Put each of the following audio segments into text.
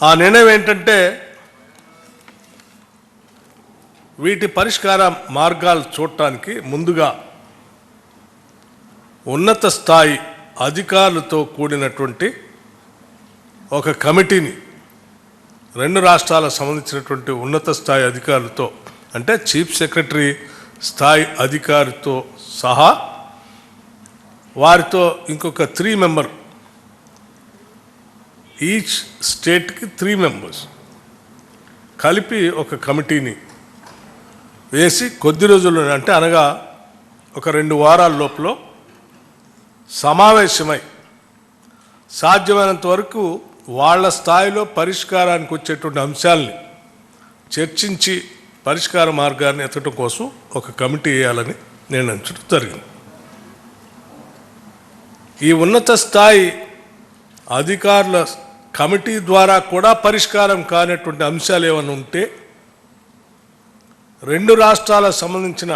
ఆ నిర్ణయం ఏంటంటే వీటి పరిష్కార మార్గాలు చూడటానికి ముందుగా ఉన్నత స్థాయి అధికారులతో కూడినటువంటి ఒక కమిటీని రెండు రాష్ట్రాలకు సంబంధించినటువంటి ఉన్నత స్థాయి అధికారులతో అంటే చీఫ్ సెక్రటరీ స్థాయి అధికారితో సహా వారితో ఇంకొక త్రీ మెంబర్ ఈచ్ స్టేట్కి త్రీ మెంబర్స్ కలిపి ఒక కమిటీని వేసి కొద్ది రోజుల్లో అంటే అనగా ఒక రెండు వారాల లోపల సమావేశమై సాధ్యమైనంత వరకు వాళ్ళ స్థాయిలో పరిష్కారానికి వచ్చేటువంటి అంశాలని చర్చించి పరిష్కార మార్గాన్ని ఎత్తడం కోసం ఒక కమిటీ వేయాలని నిర్ణయించడం జరిగింది. ఈ ఉన్నత స్థాయి అధికారుల కమిటీ ద్వారా కూడా పరిష్కారం కానటువంటి అంశాలు ఏమైనా ఉంటే రెండు రాష్ట్రాలకు సంబంధించిన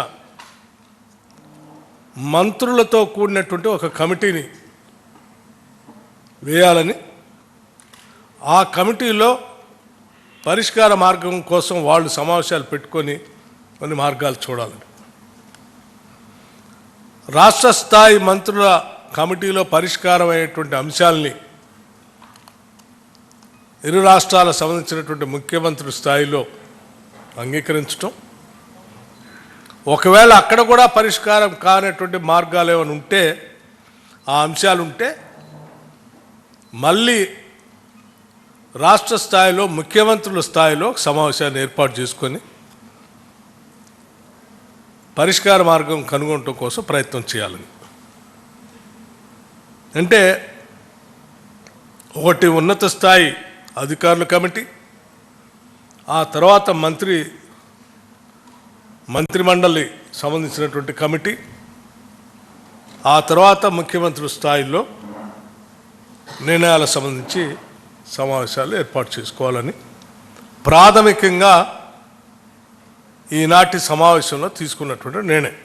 మంత్రులతో కూడినటువంటి ఒక కమిటీని వేయాలని ఆ కమిటీలో పరిష్కార మార్గం కోసం వాళ్ళు సమావేశాలు పెట్టుకొని కొన్ని మార్గాలు చూడాలని రాష్ట్ర స్థాయి మంత్రుల కమిటీలో పరిష్కారం అయ్యేటువంటి అంశాలని ఇరు రాష్ట్రాలకు సంబంధించినటువంటి ముఖ్యమంత్రి స్థాయిలో అంగీకరించటం. ఒకవేళ అక్కడ కూడా పరిష్కారం కానటువంటి మార్గాలు ఏమైనా ఉంటే ఆ అంశాలు ఉంటే మళ్ళీ రాష్ట్ర స్థాయిలో ముఖ్యమంత్రుల స్థాయిలో సమావేశాన్ని ఏర్పాటు చేసుకొని పరిష్కార మార్గం కనుగొనటం కోసం ప్రయత్నం చేయాలని. అంటే ఒకటి ఉన్నత స్థాయి అధికారుల కమిటీ ఆ తర్వాత మంత్రి మంత్రిమండలి సంబంధించినటువంటి కమిటీ ఆ తర్వాత ముఖ్యమంత్రి స్థాయిలో నిర్ణయాలకు సంబంధించి సమావేశాలు ఏర్పాటు చేసుకోవాలని ప్రాథమికంగా ఈనాటి సమావేశంలో తీసుకున్నటువంటి నిర్ణయం.